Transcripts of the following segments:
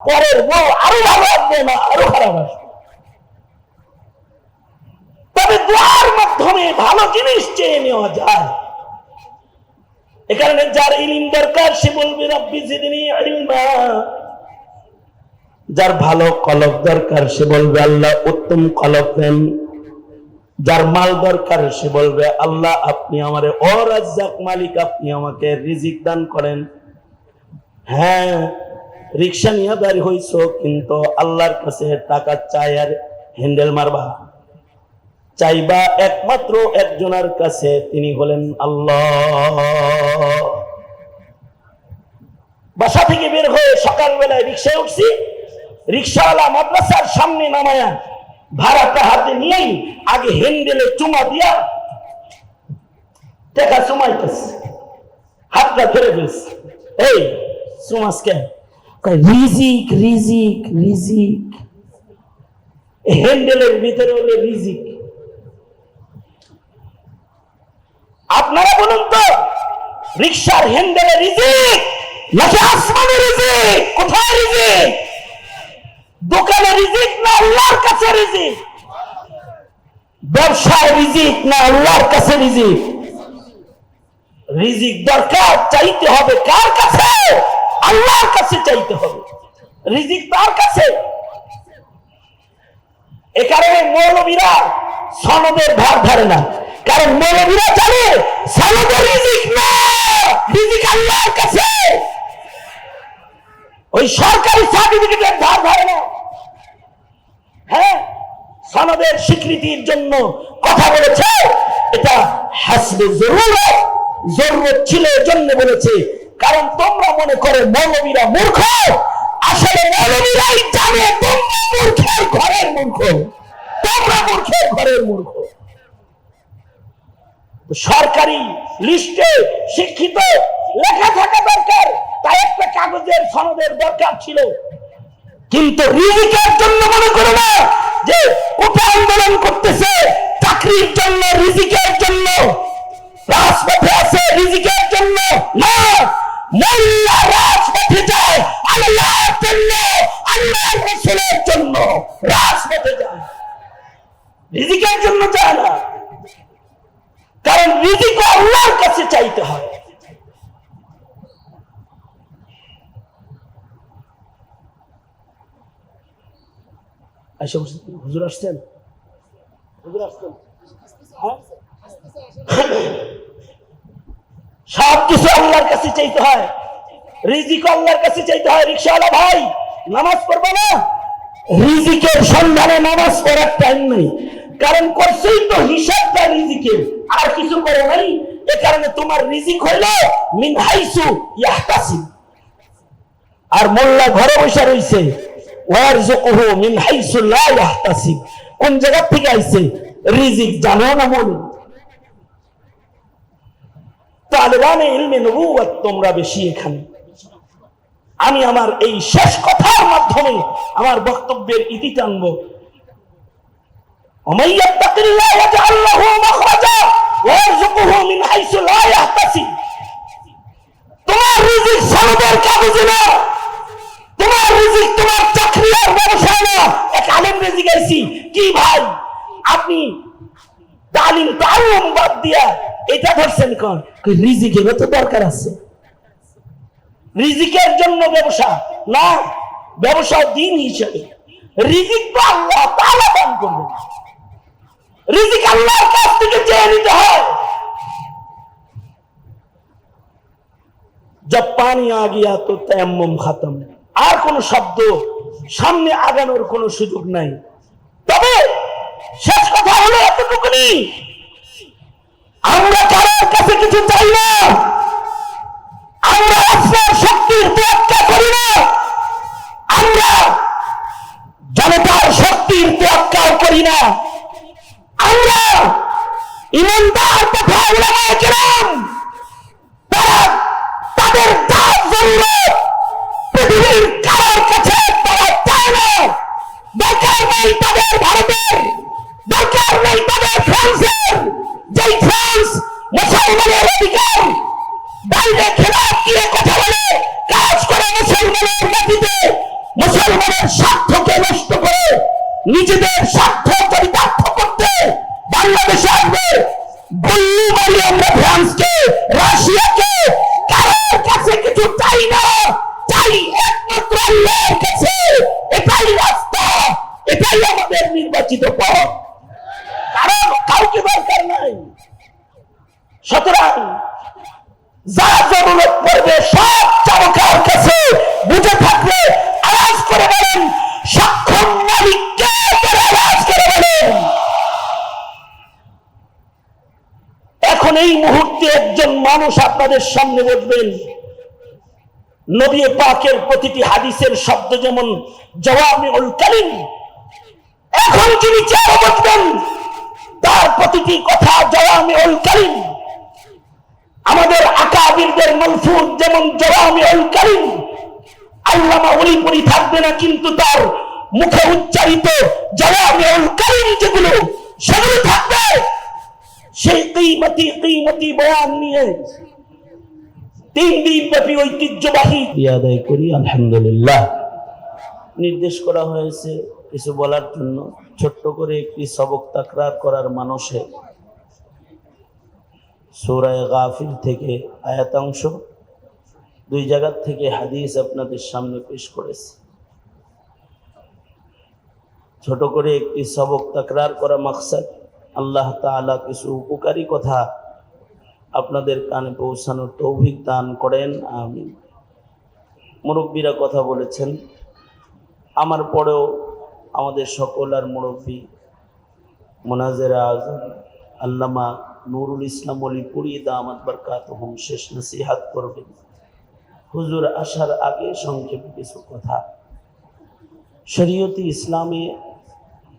পরের বউ আরও ভালো আসবে না আরও খারাপ আসবে। তবে দোয়ার মাধ্যমে ভালো জিনিস চেয়ে নেওয়া যায়। এ কারণে যার ইলিম দরকার, সে বলবে, রব্বি জিদনি ইলমা। যার ভালো কলব দরকার, সে বলবে, আল্লাহ উত্তম কলব দেন। যার মাল দরকার, সে বলবে, আল্লাহ, আপনি আমারে অরাজ্জাক মালিক, আপনি আমাকে রিজিক দান করেন। হ্যাঁ রিক্সা নিয়ে বাড়ি হইছ, কিন্তু আল্লাহর কাছে টাকা চাই আর হ্যান্ডেল মারবা। চাইবা একমাত্র একজনের কাছে, তিনি হলেন আল্লাহ। বাসা থেকে বের হয়ে সকালবেলায় রিক্সায় উঠছি। রিক্সাওয়ালা মাদ্রাসার সামনে নামায়া ভাড়াটা হাতে নিয়েই আগে হ্যান্ডেলে চুমা দিয়া টেকা চুমাইতেছে। হাতটা ফেলে ফেলছে। এই, চুমাস কেন? রিজিক রিজিক রিজিক। হ্যান্ডেলের ভিতরে হলে রিজিক। আপনারা বলুন তো, রিক্সার হ্যান্ডেলে রিজিক নাকি আসমানে রিজিক? কোথায় রিজিক? দোকানে রিজিক না আল্লাহর কাছে রিজিক? ব্যবসায় রিজিক না আল্লাহর কাছে রিজিক? রিজিক দরকার, চাইতে হবে কার কাছে? আল্লাহর কাছে চাইতে হবে। রিজিক তার কাছে? এ কারণে মৌলবীরা সনদের ভার ধরে না। কারণ মৌলবীরা জানে সনদের রিজিক না, রিজিক আল্লাহর কাছে। ওই সরকারি সার্টিফিকেটের ধার ধরে না। হ্যাঁ সনদের স্বীকৃতির জন্য কথা বলেছে, এটা হাসবে জরুরত জরুরত ছিল জন্য বলেছে কারণ তোমরা মনে করে মৌলবীরা মূর্খ। আসলে মৌলবীরাই জানে তোমরা মূর্খের ঘরের মূর্খ। তোমরা মূর্খের ঘরের মূর্খ। সরকারি লিস্টে শিক্ষিত, লেখা থাকা দরকার তাই একটা কাগজের সনদের দরকার ছিল। কিন্তু রিজিকের জন্য মনে করো না যে ওটা আন্দোলন করতেছে, চাকরির জন্য, রিজিকের জন্য। রাজপথে আছে রিজিকের জন্য। না মোল্লা রাজপথে যায় আল্লাহর জন্য আল্লাহর রসুলের জন্য, রাজপথে যায় রিজিকের জন্য যায় না। কারণ রিজিক আল্লাহর কাছে চাইতে হয়। হুজুর আসছেন? হুজুর আসছেন। হ্যাঁ? সব কিছু আল্লাহর কাছে চাইতে হয়। রিজিক আল্লাহর কাছে চাইতে হয়। রিক্সাওয়ালা ভাই, নামাজ পড়বে না? রিজিকের সন্ধানে নামাজ পড়ার টাইম নেই। কারণ করছেই তো হিসাবটা রিজিকের। আর কিছু করে নাই? এ কারণে তোমার রিজিক হইল মিন হাইসু ইয়াহতাসিব। আর মোল্লা ঘরে বসে রইছে ওয়ারজুকুহু মিন হাইসু লা ইয়াহতাসিব। কোন জায়গা থেকে আইছে? রিজিক জানো না মনে? তালেবানে ইলমে নবুয়াত তোমরা বেশি এখানে। আমি আমার এই শেষ কথার মাধ্যমে আমার বক্তব্যের ইতি টানব। তোমার রিজিক কাগজে না। তোমার রিজিক তোমার চাকরি আর না। এক আলেম রিজিক আইছি কি ভাই? আপনি তালিম তালুম বাদ দিয়া এটা ধরছেন কোন? রিজিকেরও তো দরকার আছে। রিজিকের জন্য ব্যবসা, না, ব্যবসা দিন হিসাবে। রিজিক আল্লাহ তাহলে দান করবে রিজিক আল্লাহর কাছ থেকে চেয়ে নিতে হয়। পানি তো তেমম খাতম। আর কোন শব্দ সামনে আগানোর কোন সুযোগ নাই। তবে শেষ কথা হলো এতটুকুনি। আমরা কারোর কাছে কিছু চাই না। আমরা আপনার শক্তির তোয়াক্কা করি না। আমরা জনতার শক্তির তোয়াক্কাও করি না। আমরা ইমানদার তথা উলামায়ে তারা তাদের যা জরুরত পৃথিবীর কারোর কাছে তারা চায় না। দরকার নেই তাদের ভারতের, দরকার নেই তাদের ফ্রান্সের। যেই ফ্রান্স মুসলমানের অধিকার বাইরে খেলাফ গিয়ে কথা বলে? কাজ করে মুসলমানের মাটিতে মুসলমান মুসলমানের স্বার্থকে নষ্ট করে নিজেদের স্বার্থ চরিতার্থ করতে বাংলাদেশে আসবে। বললু বলি আমরা ফ্রান্সকে, রাশিয়াকে, কারোর কাছে কিছু চাই না, চাই একমাত্র আল্লাহর কাছে। এটাই রাস্তা, এটাই আমাদের নির্বাচিত পথ। কারণ কাউকে দরকার নাই। সুতরাং যা জরুরত পড়বে সব চাবকার কাছে বুঝে থাকলে আওয়াজ করে বলেন সক্ষম মালিককে করে আওয়াজ করে বলেন। এখন এই মুহূর্তে একজন মানুষ আপনাদের সামনে বসবেন। নবী পাকের প্রতিটি হাদিসের শব্দ যেমন জওয়ামি উল কালিম, এখন যিনি চেয়ারে বসবেন তার প্রতিটি কথা জওয়ামি উল কালিম আমাদের আকাবিরদের মলফুজ যেমন জওয়ামি উল কালিম আল্লামা অলিপুরি থাকবে না কিন্তু তার মুখে উচ্চারিত জওয়ামি উল কালিম যেগুলো সেগুলো থাকবে। সেই কিমতি কিমতি বয়ান নিয়ে তিন দিন ব্যাপী ঐতিহ্যবাহী আদায় করি আলহামদুলিল্লাহ। নির্দেশ করা হয়েছে কিছু বলার জন্য। ছোট্ট করে একটি সবক তাকরার করার মানুষে সৌরায় গাফির থেকে আয়াতাংশ দুই জায়গার থেকে হাদিস আপনাদের সামনে পেশ করেছে। ছোট করে একটি সবক তাকরার করা মাকসাদ, আল্লাহ তাআলা কিছু উপকারী কথা আপনাদের কানে পৌঁছানোর তৌফিক দান করেন আমি মুরব্বীরা কথা বলেছেন, আমার পরেও আমাদের সকল আর মুরব্বী, মোনাজেরা আজম আল্লামা নুরুল ইসলাম অলি পুরিয়ে দামাত বরকাত হুম শেষ নসিহাত করবেন হুজুর আসার আগে সংক্ষেপে কিছু কথা। শরীয়তি ইসলামে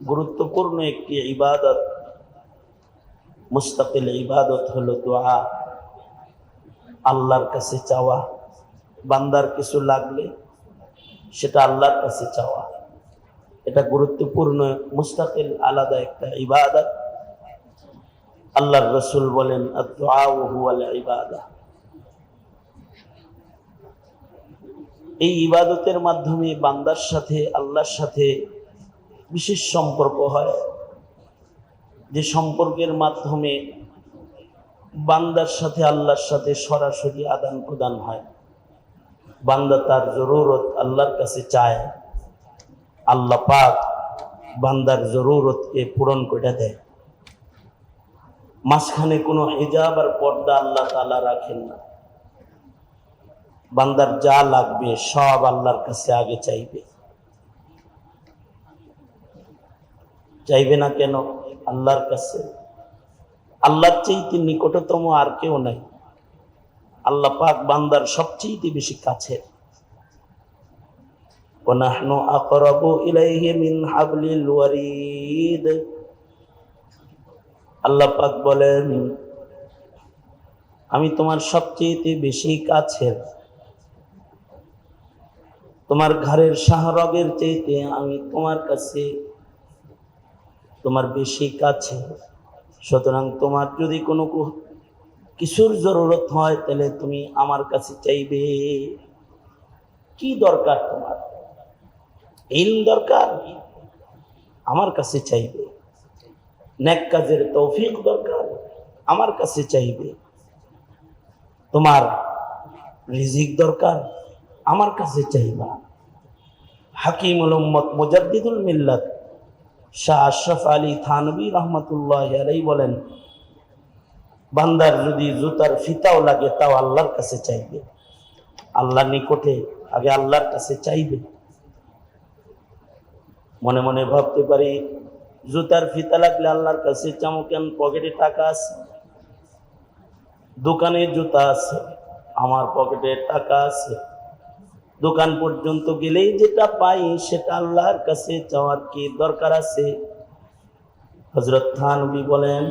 গুরুত্বপূর্ণ একটি ইবাদত, মুস্তাকিল ইবাদত হলো দোয়া। আল্লাহর কাছে চাওয়া। বান্দার কিছু লাগলে সেটা আল্লাহর কাছে চাওয়া। এটা গুরুত্বপূর্ণ, মুস্তাকিল আলাদা একটা ইবাদত। আল্লাহ রসুল বলেন ইবাদা। এই ইবাদতের মাধ্যমে বান্দার সাথে, আল্লাহর সাথে বিশেষ সম্পর্ক হয়। যে সম্পর্কের মাধ্যমে বান্দার সাথে, আল্লাহর সাথে সরাসরি আদান প্রদান হয়। বান্দা তার জরুরত আল্লাহর কাছে চায়। আল্লাহ পাক বান্দার জরুরতকে পূরণ করে দেয়। মাঝখানে কোনো হিজাব আর পর্দা আল্লাহ তালা রাখেন না। বান্দার যা লাগবে সব আল্লাহর কাছে আগে চাইবে। চাইবে না কেন? আল্লাহর কাছে। আল্লাহর চেয়েতে নিকটতম আর কেউ নাই। আল্লাহ পাক বান্দার সবচেয়ে বেশি কাছের। ونحن أقرب إليه من حبل الوريد আল্লাহ পাক বলেন আমি তোমার সবচেয়ে বেশি কাছের তোমার ঘরের শাহরগের চাইতে আমি তোমার কাছে তোমার বেশি কাছে সুতরাং তোমার যদি কোনো কু- কিছুর জরুরত হয় তাহলে তুমি আমার কাছে চাইবে কি দরকার তোমার ইল দরকার? আমার কাছে চাইবে। নেক কাজের তৌফিক দরকার, আমার কাছে চাইবে। তোমার রিজিক দরকার, আমার কাছে চাইবা। হাকিমুল উম্মত মুজাদ্দিদুল মিল্লাত শাহ আশরাফ আলী থানবী রহমতুল্লাহ আলাই বলেন, বান্দার যদি জুতার ফিতাও লাগে তাও আল্লাহর কাছে চাইবে। আল্লাহর নিকটে আগে আল্লাহর কাছে চাইবে। মনে মনে ভাবতে পারি, জুতার ফিতা লাগলে আল্লাহর কাছে চামো কেন পকেটে টাকা আছে, দোকানে জুতা আছে, আমার পকেটে টাকা আছে। দোকান পর্যন্ত গেলেই যেটা পাই সেটা আল্লাহর কাছে চাওয়ার কি দরকার আছে? হজরত থানবী বলেন,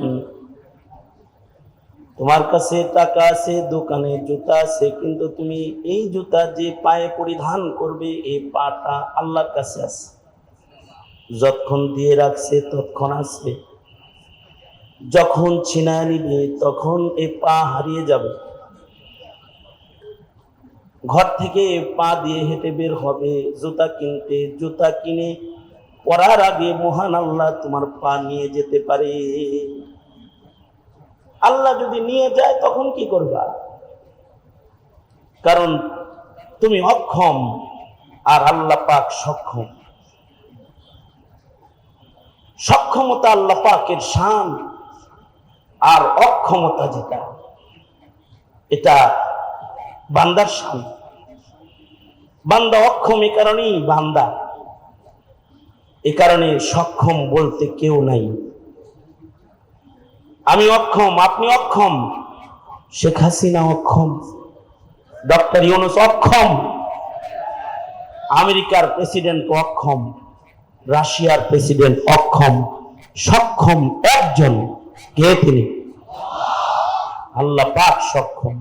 তোমার কাছে টাকা আছে, দোকানে জুতা আছে, কিন্তু তুমি এই জুতা যে পায়ে পরিধান করবে এই পাটা আল্লাহর কাছে আছে। যতক্ষণ দিয়ে রাখছে, ততক্ষণ আসবে যখন ছিনায় নিবে, তখন এ পা হারিয়ে যাবে। ঘর থেকে পা দিয়ে হেঁটে বের হবে, জুতা কিনতে, জুতা কিনে পরার আগে মহান আল্লাহ তোমার পা নিয়ে যেতে পারে। আল্লাহ যদি নিয়ে যায়, তখন কি করবা? কারণ তুমি অক্ষম, আর আল্লাহ পাক সক্ষম। সক্ষমতা আল্লাহ পাকের শান আর অক্ষমতা যেটা, এটা বান্দার শান। বান্দা অক্ষম এ কারণেই বান্দা। এ কারণে সক্ষম বলতে কেউ নাই। আমি অক্ষম, আপনি অক্ষম, শেখ হাসিনা অক্ষম, ডক্টর ইউনুস অক্ষম, আমেরিকার প্রেসিডেন্ট অক্ষম। রাশিয়ার প্রেসিডেন্ট অক্ষম, সক্ষম একজন। কে তিনি? আল্লাহ পাক সক্ষম।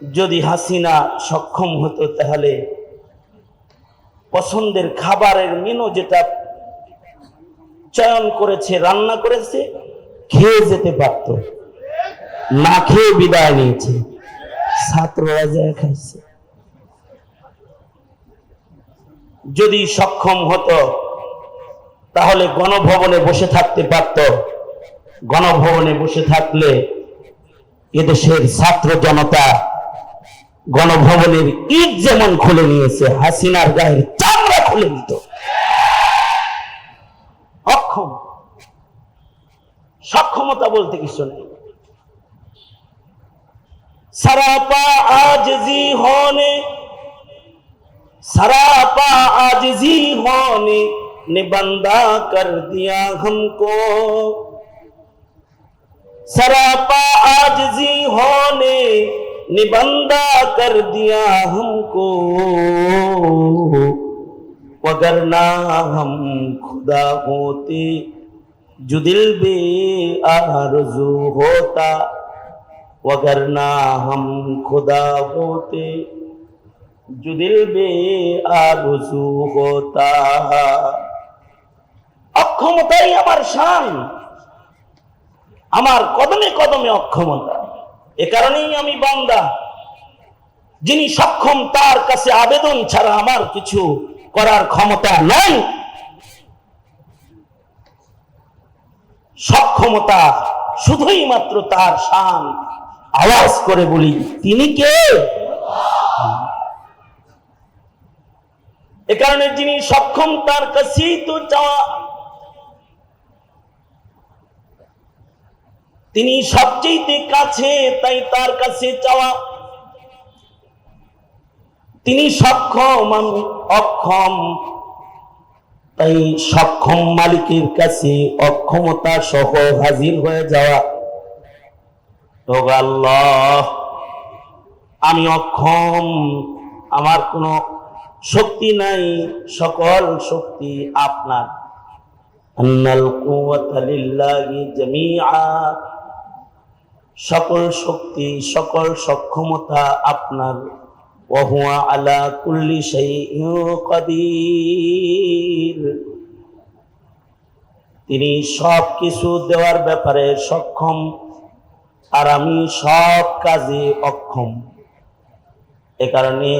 যদি হাসিনা সক্ষম হতো তাহলে পছন্দের খাবারের মেনু যেটা চয়ন করেছে, রান্না করেছে, খেয়ে যেতে পারত। না খেয়ে বিদায় নিয়েছে। ছাত্ররা যায় খাইছে। যদি সক্ষম হতো, তাহলে গণভবনে বসে থাকতে পারত। গণভবনে বসে থাকলে এদেশের ছাত্র জনতা গণভবনের ঈদ যেমন খুলে নিয়েছে, হাসিনার গায়ের চামড়া খুলে নিত। অক্ষম। সক্ষমতা বলতে কিছু নেই। সারাপা আজ জি হনে सरापा आजजी होने ने बंदा कर दिया हमको। सरापा आजजी होने ने बंदा कर दिया हमको। वगरना हम खुदा होते, जो दिल बे आरज़ू होता वगरना हम खुदा होते। जो दिल बे आरजू होता অক্ষমতাই আমার শান আমার কদমে কদমে অক্ষমতা এ কারণেই আমি বান্দা যিনি সক্ষম তার কাছে আবেদন ছাড়া আমার কিছু করার ক্ষমতা নাই সক্ষমতা শুধুই মাত্র তার শান আওয়াজ করে বলি তিনি কে এ কারণে যিনি সক্ষম, তার কাছেই তো চাওয়া। তিনি সবচেয়ে কাছে, তাই তার কাছে চাওয়া। তিনি সক্ষম, আমি অক্ষম, তাই সক্ষম মালিকের কাছে অক্ষমতা সহ হাজির হয়ে যাওয়া। আল্লাহ, আমি অক্ষম, আমার কোনো শক্তি নাই, সকল শক্তি আপনার। সকল শক্তি, সকল সক্ষমতা আপনার। ওহুয়া আলা কুল্লি তিনি সব কিছু দেওয়ার ব্যাপারে সক্ষম আর আমি সব কাজে অক্ষম। এ কারণে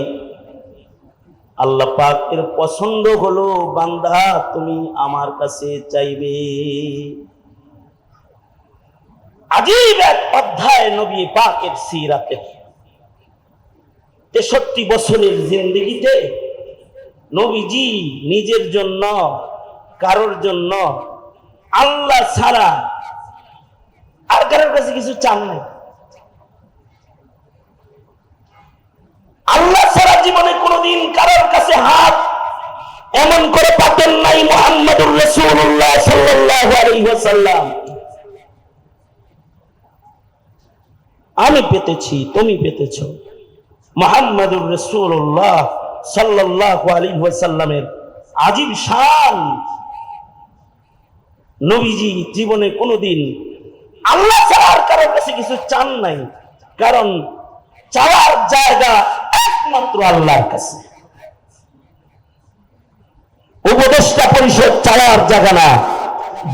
আল্লাহ পাকের পছন্দ হলো, বান্দা তুমি আমার কাছে চাইবে। আজীব এক অধ্যায় নবী পাকের সিরাতের তেষট্টি বছরের জিন্দগিতে নবীজি নিজের জন্য, কারোর জন্য আল্লাহ ছাড়া আর কারোর কাছে কিছু চান নাই। আল্লাহ জীবনে কোনোদিন কারোর কাছে হাত এমন করে পাতেন নাই মোহাম্মদুর রসুল্লাহ সাল্লাল্লাহু আলাইহি আমি পেতেছি, তুমি পেতেছ। মোহাম্মদুর রসুল্লাহ সাল্লাহ আলী সাল্লামের আজীব শান। নবীজি জীবনে কোনোদিন আল্লাহ ছাড়ার কারোর কাছে কিছু চান নাই। কারণ চাওয়ার জায়গা একমাত্র আল্লাহর কাছে। উপদেষ্টা পরিষদ চাওয়ার জায়গা না,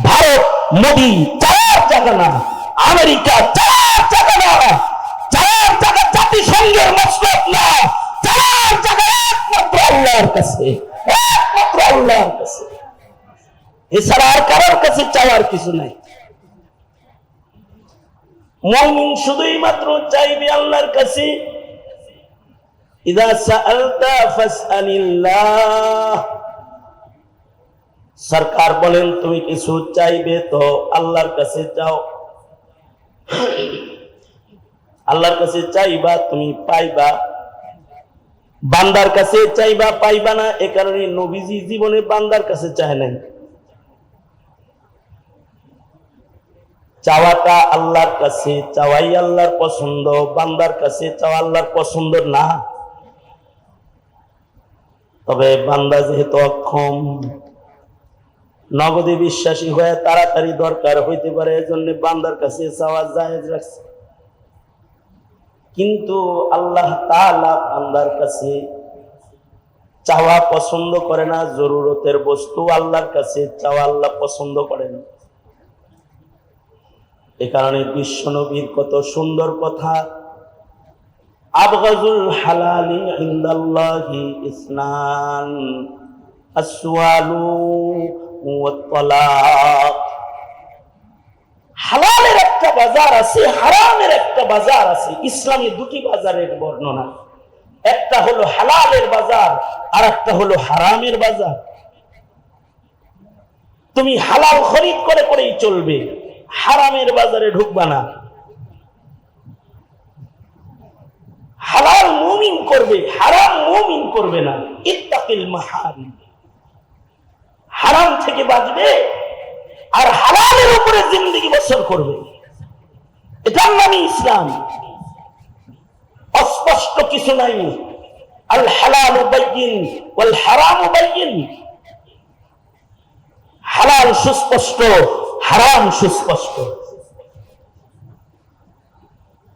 ভারত মোদী চাওয়ার জায়গা না, আমেরিকা চাওয়ার জায়গা না চাওয়ার জায়গা জাতিসংঘের মসলক না চাওয়ার জায়গা একমাত্র আল্লাহর কাছে, একমাত্র আল্লাহর কাছে। এছাড়া আর কারোর কাছে চাওয়ার কিছু নাই। মমিন শুধুই মাত্র চাইবে আল্লাহর কাছে সরকার বলেন, তুমি কিছু চাইবে তো আল্লাহর কাছে চাও আল্লাহর কাছে চাইবা, তুমি পাইবা। বান্দার কাছে চাইবা, পাইবা না, এ কারণে নবীজি জীবনে বান্দার কাছে চায় নাই। চাওয়াটা আল্লাহর কাছে, চাওয়াই আল্লাহর পছন্দ, বান্দার কাছে চাওয়া আল্লাহর পছন্দ না। তবে বান্দা যেহেতু অক্ষম, নগদে বিশ্বাসী হয়ে তাড়াতাড়ি দরকার হইতে পারে, এজন্য বান্দার কাছে চাওয়া জায়েজ রাখছে। কিন্তু আল্লাহ তাআলা বান্দার কাছে চাওয়া পছন্দ করে না, জরুরতের বস্তু আল্লাহর কাছে চাওয়া আল্লাহ পছন্দ করেন এ কারণে বিশ্বনবীর কত সুন্দর কথা আবগাজুল হালালি ইন্দাল্লাহি ইসনান, আসওয়ালু ওয়াত তালাক হালালের একটা বাজার আছে, হারামের একটা বাজার আছে, ইসলামী দুটি বাজারের বর্ণনা। একটা হলো হালালের বাজার আর একটা হলো হারামের বাজার। তুমি হালাল খরিদ করে করেই চলবে, হারামের বাজারে ঢুকবা না। হালাল মুমিন করবে, হারাম মুমিন করবে না। ইত্তাকিল মাহারিম। হারাম থেকে বাঁচবে আর হালালের উপরে জিন্দগি বছর করবে। এটার নামই ইসলাম। অস্পষ্ট কিছু নাই। আল হালাল বাইয়িন ওয়াল হারাম বাইয়িন। হালাল সুস্পষ্ট, হারাম সুস্পষ্ট।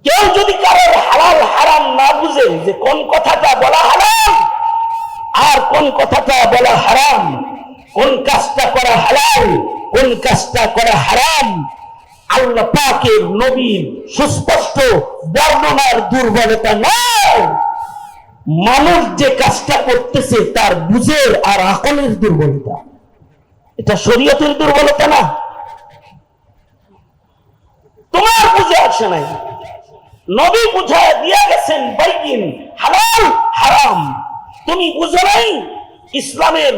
কেউ যদি কারোর হালাল হারাম না বুঝে যে কোন কথাটা বলা হালাল আর কোন কথাটা বলা হারাম, কোন কাজটা করা হালাল, কোন কাজটা করা হারাম, আল্লাহ পাকের নবীর সুস্পষ্ট বর্ণনার দুর্বলতা নয়। মানুষ যে কাজটা করতেছে তার বুঝের আর আকলের দুর্বলতা। এটা শরীয়তের দুর্বলতা না। তোমার বুঝে আসে নাই। নবী বুঝায় দিয়ে গেছেন বাইকিন হালাল, হারাম। তুমি বুঝো নাই, ইসলামের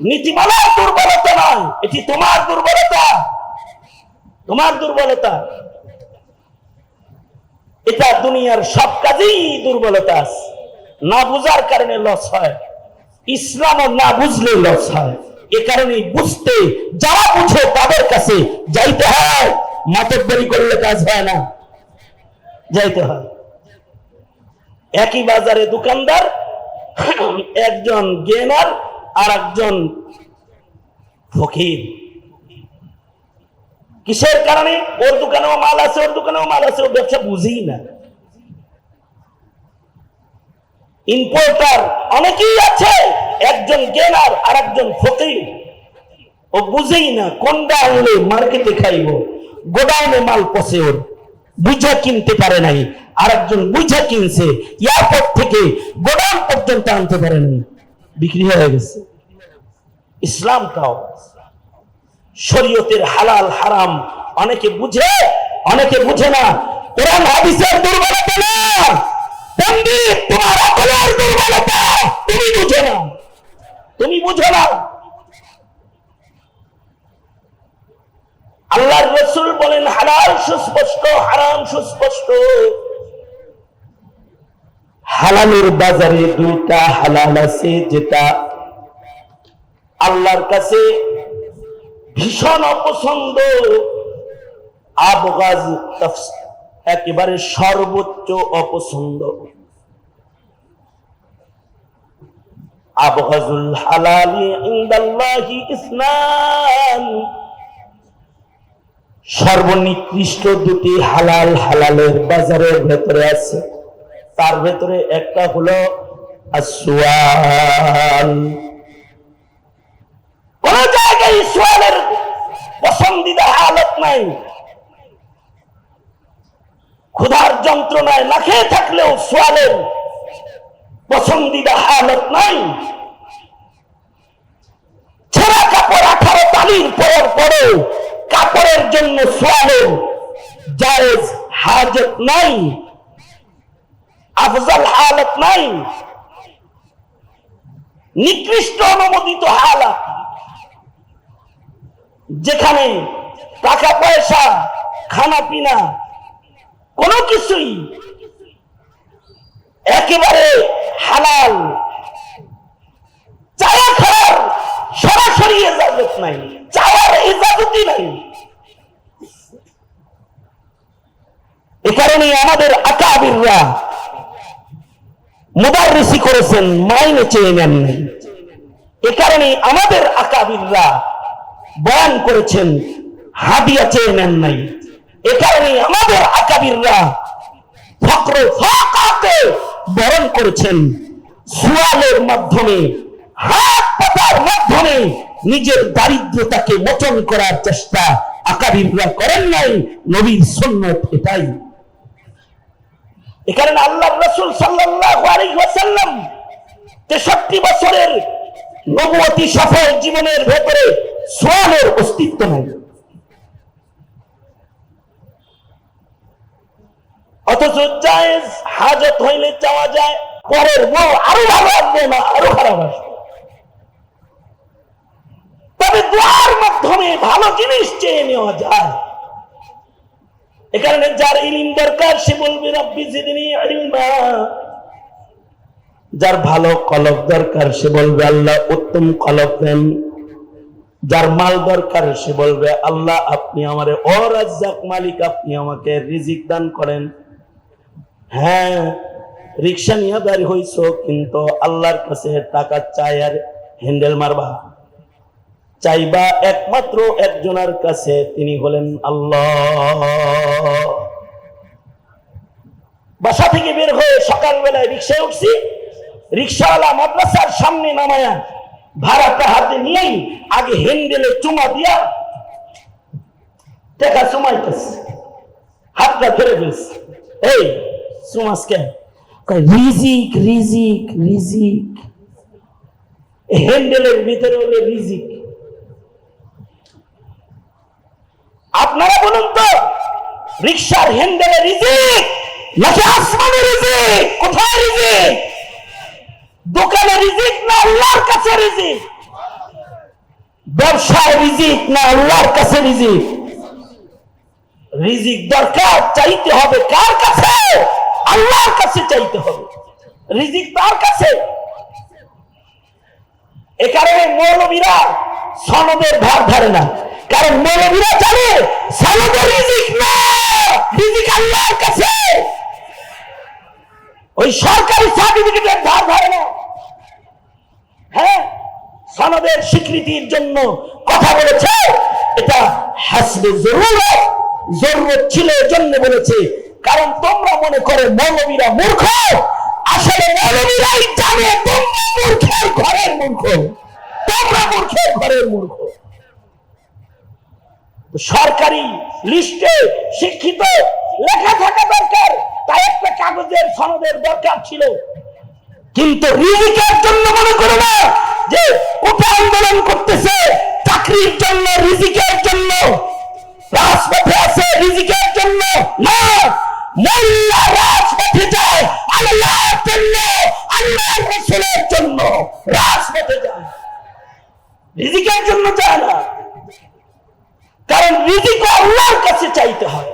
নীতিমালার দুর্বলতা নয় এটি তোমার দুর্বলতা। তোমার দুর্বলতা। এটা দুনিয়ার সব কাজেই দুর্বলতা আছে। না বুঝার কারণে লস হয়। ইসলামও না বুঝলে লস হয়। এ কারণে বুঝতে, যারা বুঝে তাদের কাছে যাইতে হয়। মাতব্বরি করলে কাজ হয় না। যাইতে হয়। একই বাজারে দোকানদার, একজন গেনার আর একজন ফকির। কিসের কারণে? ওর দোকানেও মাল আছে, ওর দোকানেও মাল আছে, ও ব্যবসা বুঝেই না। ইম্পোর্টার অনেকেই আছে, একজন গেনার আর একজন ফকির। ও বুঝেই না কোনটা আনলে মার্কেটে খাইব, গোডাউনে মাল পচে ওর। বুঝা কিনতে পারে নাই। আর একজন বুঝা কিনছে, এয়ারপোর্ট থেকে গোডাউন পর্যন্ত আনতে পারে নাই। বিক্রি হয়ে গেছে। ইসলামটাও শরীয়তের হালাল, হারাম, অনেকে বুঝে অনেকে বুঝে না। কোরআন, হাদিসের দুর্বলতা না। পণ্ডিত, তোমার আকলের দুর্বলতা, তুমি বুঝো না। তুমি বুঝো না। আল্লাহর রসুল বলেন, হালাল, সুস্পষ্ট, হারাম, সুস্পষ্ট। হালালের বাজারে দুইটা হালাল আছে, যেটা আল্লাহর কাছে ভীষণ অপছন্দ। আবগাজ একেবারে সর্বোচ্চ অপছন্দ। আবগাজুল হালালি ইন্দাল্লাহি ইসনান সর্বনিকৃষ্ট দুটি হালাল হালালের বাজারের ভেতরে আছে। তার ভেতরে একটা হলো কোন জায়গায় পছন্দিদা হালত নাই। ক্ষুধার যন্ত্রণায় না খেয়ে থাকলেও সোয়ালের পছন্দিদা হালত নাই। ছেঁড়া কাপড় আঠারো তালির পরে কাপড়ের জন্য জায়েজ, হাজত নাই, আফজাল হালত নাই, নিকৃষ্ট অনুমোদিত হালাত, যেখানে টাকা পয়সা, খানা পিনা, কোনো কিছুই একেবারে হালাল, চায়া খাওয়ার সরাসরি ইজাজত নাই। চাওয়ার ইজাজতই নাই এ কারণে আমাদের আকাবিররা করেছেন, মাইনে চেয়ে নেন নাই। এ কারণে আমাদের আকাবিররা বয়ান করেছেন, হাদিয়া চেয়ে নেন নাই। এ কারণে আমাদের আকাবিররা ফক্র বরণ করেছেন, সুয়ালের মাধ্যমে, হাত পাতার মাধ্যমে নিজের দারিদ্রতাকে মোচন করার চেষ্টা আকাবিররা করেন নাই, নবীর সুন্নত এটাই। এ কারণে আল্লাহ রসুল ওয়াসাল্লাম তেষট্টি বছরের নবতী সফল জীবনের ভেতরে সোয়ালের অস্তিত্ব নাই। অথচ হাজত হইলে চাওয়া যায়, পরের বউ আরও ভালো আসবে না, আরও খারাপ আসবে। তবে দোয়ার মাধ্যমে ভালো জিনিস চেয়ে নেওয়া যায়। এ কারণে যার ইলিম দরকার, সে বলবে, রব্বি জিদনি ইলমা। যার ভালো কলব দরকার, সে বলবে, আল্লাহ উত্তম কলব দেন। যার মাল দরকার, সে বলবে, আল্লাহ, আপনি আমারে অরাজ্জাক মালিক, আপনি আমাকে রিজিক দান করেন। হ্যাঁ রিক্সা নিয়ে দাঁড়ি হইছ, কিন্তু আল্লাহর কাছে টাকা চাই আর হ্যান্ডেল মারবা। চাইবা একমাত্র একজনের কাছে তিনি হলেন আল্লাহ। বাসা থেকে বের হয়ে সকালবেলায় রিক্সায় উঠছি। রিক্সাওয়ালা মাদ্রাসার সামনে নামায়া ভাড়াটা হাতে নিয়েই আগে হ্যান্ডেলে চুমা দিয়া টেকা চুমাইতেছে। হাতটা ফেলে ফেলছে এই, চুমাস কেন? রিজিক রিজিক রিজিক। হ্যান্ডেলের ভিতরে হলে রিজিক। আপনারা বলুন তো রিক্সার হ্যান্ডেলে রিজিক নাকি আসমানে রিজিক? কোথায় রিজিক? দোকানে রিজিক না আল্লাহর কাছে রিজিক? ব্যবসায় রিজিক না আল্লাহর কাছে রিজিক? রিজিক দরকার, চাইতে হবে কার কাছে? আল্লাহর কাছে চাইতে হবে। রিজিক তার কাছে? এ কারণে মৌলবীরা সনদের ভার ধরে না। কারণ মৌলবীরা জানে ওই সরকারি সার্টিফিকেটের ধার ধরে না। হ্যাঁ সনদের স্বীকৃতির জন্য কথা বলেছে, এটা হাসবে জরুরত ছিল জন্য বলেছে। কারণ তোমরা মনে করো মৌলবীরা মূর্খ, আসলে মৌলবীরাই জানে তোমরা মূর্খের ঘরের মূর্খ। তোমরা মূর্খের ঘরের মূর্খ। সরকারি লিস্টে শিক্ষিত, লেখা থাকা দরকার তাই একটা কাগজের সনদের দরকার ছিল। কিন্তু রিজিকের জন্য মনে করো না যে ওটা আন্দোলন করতেছে চাকরির জন্য রিজিকের জন্য রাজপথে আছে রিজিকের জন্য না মোল্লা রাজপথে যায় আল্লাহর জন্য আল্লাহর রসুলের জন্য রাজপথে যায় রিজিকের জন্য যায় না কারণ রিজিক আল্লাহর কাছে চাইতে হয়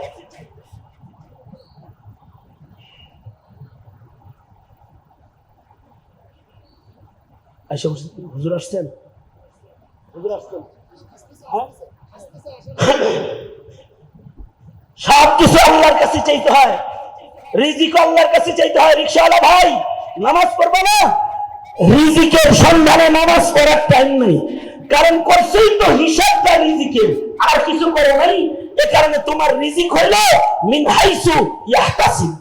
হুজুর আসছেন? হুজুর আসছেন। হ্যাঁ? সব কিছু আল্লাহর কাছে চাইতে হয়। রিজিক আল্লাহর কাছে চাইতে হয়। রিক্সাওয়ালা ভাই, নামাজ পড়বে না? রিজিকের সন্ধানে নামাজ পড়ার টাইম নেই। কারণ করছেই তো হিসাবটা রিজিকের। আর কিছু করে নাই? এ কারণে তোমার রিজিক হইল মিন হাইসু ইয়াহতাসিব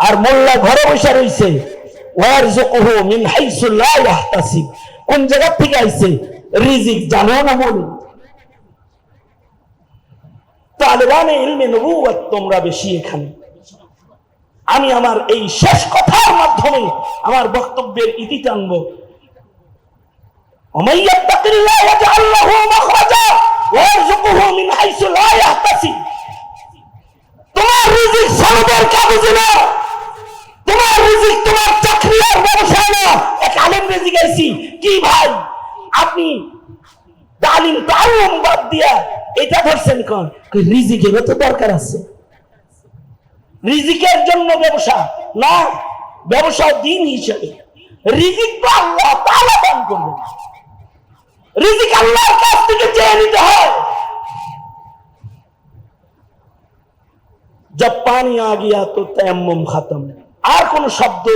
আর মোল্লা ঘরে বসে রইছে। মিন হাইসু লা ইয়াহতাসিব। কোন জায়গা থেকে আইছে? রিজিক জানো না তালেবানে ইলমে নবুয়াত তোমরা বেশি এখানে। আমি আমার এই শেষ কথার মাধ্যমে আমার বক্তব্যের ইতি টানব। তোমার রিজিক সর্বের কাগজে না। তোমার রিজিক তোমার চাকরি আর ব্যবসা না এক আলেম রিজিক আইছি কি ভাই আপনি তালিম তালিম বাদ দিয়া এটা ধরছেন কোন রিজিকেরও তো দরকার আছে রিজিকের জন্য ব্যবসা না ব্যবসা দিন হিসেবে রিজিক তো আল্লাহ তাআলা দান করবেন রিজিক আল্লাহর কাছ থেকে চেয়ে নিতে হয় जब पानी आ गया तो तयम्मुम खत्म আর কোন শব্দ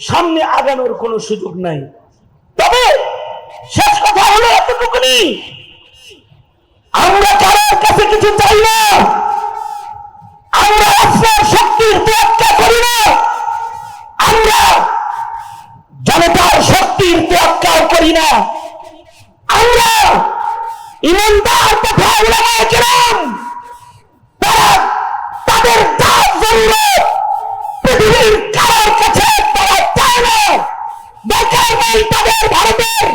সামনে আগানোর কোন সুযোগ নাই। তবে শেষ কথা হলো এতটুকুনি। আমরা কারোর কাছে কিছু চাই না। আমরা আপনার শক্তির তোয়াক্কা করি না। আমরা জনতার শক্তির তোয়াক্কাও করি না। আমরা ইমানদার তথা উলামায়ে কেরাম, তারা তাদের যা জরুরত। দরকার নেই তাদের ভারতের,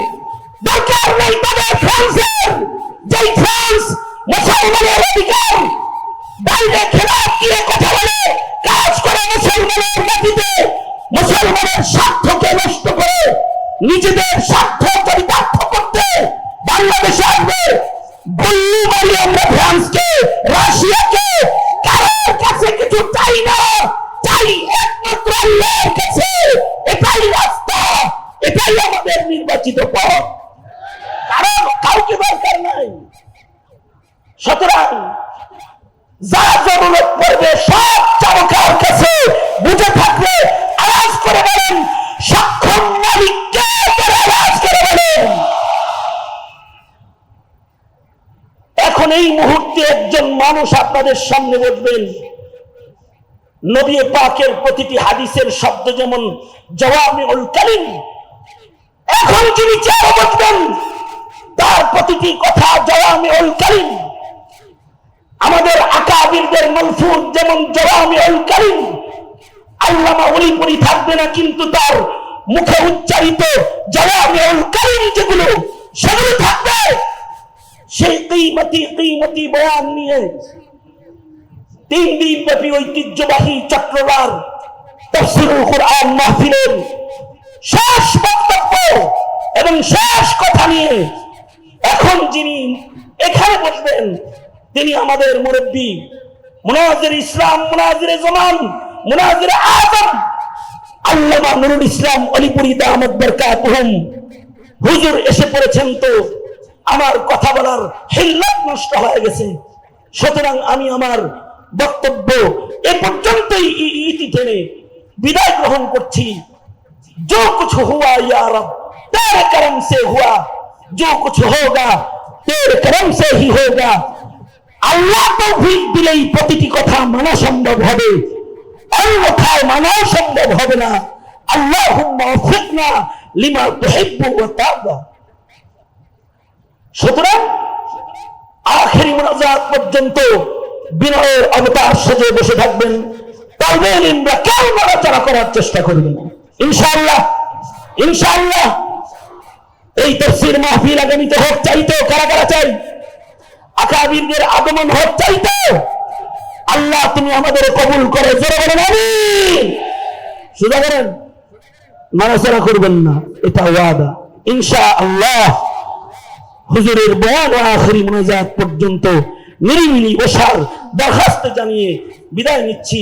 দরকার নেই তাদের ফ্রান্সের। যেই ফ্রান্স মুসলমানের অধিকার, বাইরে খেলাফ দিয়ে কথা বলে, কাজ করে মুসলমানের মাটিতে, মুসলমানের স্বার্থকে নষ্ট করে, নিজেদের স্বার্থ চরিতার্থ করতে বাংলাদেশে আসবে। বললি বলি আমরা ফ্রান্সকে, রাশিয়াকে, কারোর কাছে কিছু চাই না, চাই একমাত্র আল্লাহর কাছে এটাই রাস্তা এটাই আমাদের নির্বাচিত পথ কারণ কাউকে দরকার নাই। সুতরাং যা জরুরত পড়বে সব চাবকার কাছে বুঝে থাকলে আওয়াজ করে বলেন সক্ষম মালিককে করে আওয়াজ করে বলেন। এখন এই মুহূর্তে একজন মানুষ আপনাদের সামনে বসবেন। নবী পাকের প্রতিটি হাদিসের শব্দ যেমন জবাবে উল এখন যিনি চেয়ারে বসবেন তার প্রতিটি কথা জবাবে উল কালিম আমাদের আকাবিরদের মলফুজ যেমন জবাবে উল কালিম আল্লামা থাকবে না, কিন্তু তার মুখে উচ্চারিত জবাবে উল কালিম যেগুলো, সেগুলো থাকবে। সেই কিমতি কিমতি বয়ান নিয়ে তিন দিন ব্যাপী ঐতিহ্যবাহী চক্রবার তফসিরুল কোরআন মাহফিলের শেষ বক্তব্য এবং শেষ কথা নিয়ে এখন যিনি এখানে বসবেন, তিনি আমাদের মুরব্বী মুনাজির ইসলাম, মুনাজির জমান, মুনাজির আজম, আল্লামা নুরুল ইসলাম অলিপুরি দামদ বরকাতুহুম। হুজুর এসে পড়েছেন তো, আমার কথা বলার হিল্লাত নষ্ট হয়ে গেছে। সুতরাং আমি আমার বক্তব্য এ পর্যন্তই ইতি টেনে বিদায় গ্রহণ করছি। जो कुछ हुआ या रब तेरे करम से हुआ जो कुछ होगा तेरे करम से ही होगा আল্লাহ তৌফিক দিলেই প্রতিটি কথা মানা সম্ভব হবে অন্যথায় মানাও সম্ভব হবে না আল্লাহ ফিতনা লিমা তুহিব্বু ওয়া তারদা সুতরাং আখেরি মোনাজাত পর্যন্ত বিনয়ের অবতার সেজে বসে থাকবেন তবে ইমরা কেউ নড়াচড়া করার চেষ্টা করবেন না। ইনশাআল্লাহ ইনশাআল্লাহ। এই তফসির মাহফিল আগামীতে হোক চাইতো কারা কারা চাই? আকাবিরদের আগমন হোক চাইতো আল্লাহ তুমি আমাদের কবুল করে, জোরে বলেন, আমিন। সুদা করেন নড়াচড়া করবেন না, এটা ওয়াদা। ইনশা আল্লাহ হুজুরের বয়ান ও আখরি মোনাজাত পর্যন্ত নিরিমিলি বসার দরখাস্ত জানিয়ে বিদায় নিচ্ছি।